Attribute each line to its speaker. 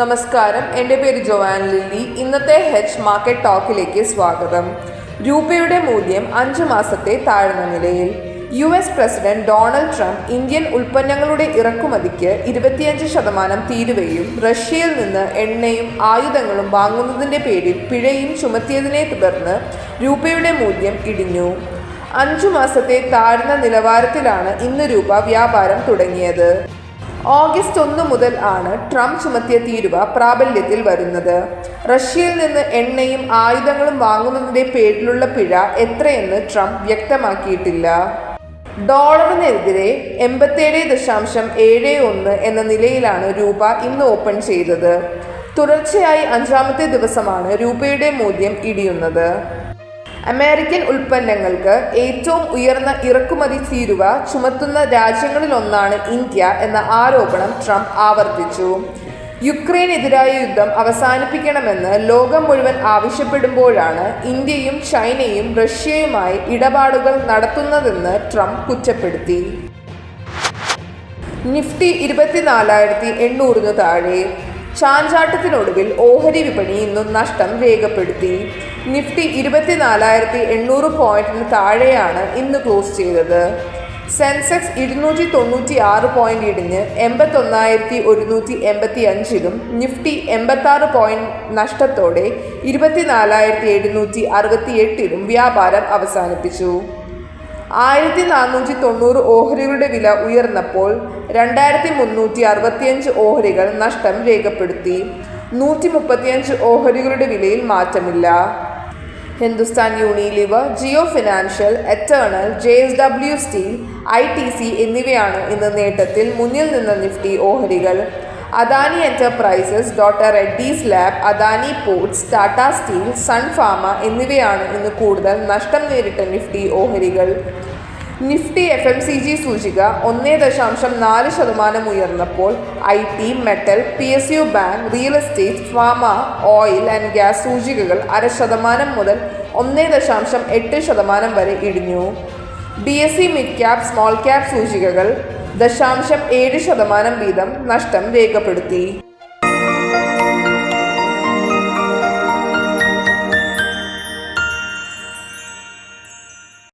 Speaker 1: നമസ്കാരം. എന്റെ പേര് ജോവാൻ ലില്ലി. ഇന്നത്തെ ഹെച്ച് മാർക്കറ്റ് ടോക്കിലേക്ക് സ്വാഗതം. രൂപയുടെ മൂല്യം അഞ്ച് മാസത്തെ താഴ്ന്ന നിലയിൽ. U S president Donald Trump Indian ഉൽപ്പന്നങ്ങളുടെ ഇറക്കുമതിക്ക് ഇരുപത്തിയഞ്ച് ശതമാനം തീരുവയും റഷ്യയിൽ നിന്ന് എണ്ണയും ആയുധങ്ങളും വാങ്ങുന്നതിന്റെ പേരിൽ പിഴയും ചുമത്തിയതിനെ തുടർന്ന് രൂപയുടെ മൂല്യം ഇടിഞ്ഞു. അഞ്ചു മാസത്തെ താഴ്ന്ന നിലവാരത്തിലാണ് ഇന്ന് രൂപ വ്യാപാരം തുടങ്ങിയത്. ഓഗസ്റ്റ് ഒന്ന് മുതൽ ആണ് ട്രംപ് ചുമത്തിയ തീരുവ പ്രാബല്യത്തിൽ വരുന്നത്. റഷ്യയിൽ നിന്ന് എണ്ണയും ആയുധങ്ങളും വാങ്ങുന്നതിന്റെ പേരിലുള്ള പിഴ എത്രയെന്ന് ട്രംപ് വ്യക്തമാക്കിയിട്ടില്ല. ഡോളറിനെതിരെ എൺപത്തേഴ് ദശാംശം ഏഴ് ഒന്ന് എന്ന നിലയിലാണ് രൂപ ഇന്ന് ഓപ്പൺ ചെയ്തത്. തുടർച്ചയായി അഞ്ചാമത്തെ ദിവസമാണ് രൂപയുടെ മൂല്യം ഇടിയുന്നത്. അമേരിക്കൻ ഉൽപ്പന്നങ്ങൾക്ക് ഏറ്റവും ഉയർന്ന ഇറക്കുമതി തീരുവ ചുമത്തുന്ന രാജ്യങ്ങളിലൊന്നാണ് ഇന്ത്യ എന്ന ആരോപണം ട്രംപ് ആവർത്തിച്ചു. യുക്രൈനെതിരായ യുദ്ധം അവസാനിപ്പിക്കണമെന്ന് ലോകം മുഴുവൻ ആവശ്യപ്പെടുമ്പോഴാണ് ഇന്ത്യയും ചൈനയും റഷ്യയുമായി ഇടപാടുകൾ നടത്തുന്നതെന്ന് ട്രംപ് കുറ്റപ്പെടുത്തി. നിഫ്റ്റി ഇരുപത്തിനാലായിരത്തി എണ്ണൂറിന് താഴെ. ചാഞ്ചാട്ടത്തിനൊടുവിൽ ഓഹരി വിപണി ഇന്നും നഷ്ടം രേഖപ്പെടുത്തി. നിഫ്റ്റി ഇരുപത്തിനാലായിരത്തി എണ്ണൂറ് പോയിന്റിന് താഴെയാണ് ഇന്ന് ക്ലോസ് ചെയ്തത്. സെൻസെക്സ് ഇരുന്നൂറ്റി തൊണ്ണൂറ്റി ആറ് പോയിന്റ് ഇടിഞ്ഞ് എൺപത്തൊന്നായിരത്തി ഒരുന്നൂറ്റി എൺപത്തി അഞ്ചിലും നിഫ്റ്റി എൺപത്താറ് പോയിന്റ് നഷ്ടത്തോടെ ഇരുപത്തിനാലായിരത്തി എഴുന്നൂറ്റി അറുപത്തി എട്ടിലും വ്യാപാരം അവസാനിപ്പിച്ചു. ആയിരത്തി നാനൂറ്റി തൊണ്ണൂറ് ഓഹരികളുടെ വില ഉയർന്നപ്പോൾ രണ്ടായിരത്തി മുന്നൂറ്റി അറുപത്തിയഞ്ച് ഓഹരികൾ നഷ്ടം രേഖപ്പെടുത്തി. നൂറ്റി മുപ്പത്തിയഞ്ച് ഓഹരികളുടെ വിലയിൽ മാറ്റമില്ല. Hindustan Unilever Jio financial Eternal J S W steel I T C എന്നിവയാണ് ഇന്ന് നേട്ടത്തിൽ മുന്നിൽ നിന്ന നിഫ്റ്റി ഓഹരികൾ. Adani enterprises doctor Reddy's lab Adani ports Tata steel Sun Pharma എന്നിവയാണ് ഇന്ന് കൂടുതൽ നഷ്ടം നേരിട്ട നിഫ്റ്റി ഓഹരികൾ. Nifty F M C G സൂചിക ഒന്നേ ദശാംശം നാല് ശതമാനം ഉയർന്നപ്പോൾ I T metal P S U bank real estate pharma oil and gas സൂചികകൾ അര ശതമാനം മുതൽ ഒന്നേ ദശാംശം എട്ട് ശതമാനം വരെ ഇടിഞ്ഞു. B S E mid cap small cap സൂചികകൾ ദശാംശം ഏഴ് ശതമാനം വീതം നഷ്ടം രേഖപ്പെടുത്തി.